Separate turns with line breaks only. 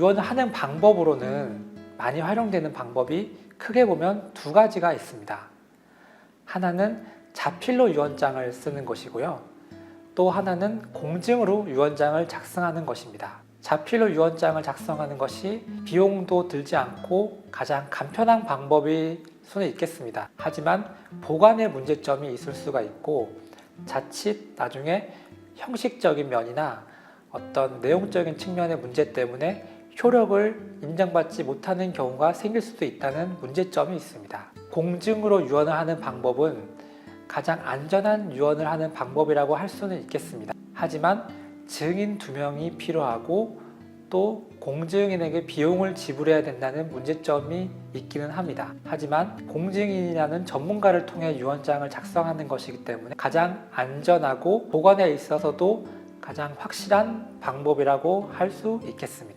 유언하는 방법으로는 많이 활용되는 방법이 크게 보면 두 가지가 있습니다. 하나는 자필로 유언장을 쓰는 것이고요. 또 하나는 공증으로 유언장을 작성하는 것입니다. 자필로 유언장을 작성하는 것이 비용도 들지 않고 가장 간편한 방법일 수는 있겠습니다. 하지만 보관에 문제점이 있을 수가 있고 자칫 나중에 형식적인 면이나 어떤 내용적인 측면의 문제 때문에 효력을 인정받지 못하는 경우가 생길 수도 있다는 문제점이 있습니다. 공증으로 유언을 하는 방법은 가장 안전한 유언을 하는 방법이라고 할 수는 있겠습니다. 하지만 증인 두 명이 필요하고 또 공증인에게 비용을 지불해야 된다는 문제점이 있기는 합니다. 하지만 공증인이라는 전문가를 통해 유언장을 작성하는 것이기 때문에 가장 안전하고 보관에 있어서도 가장 확실한 방법이라고 할 수 있겠습니다.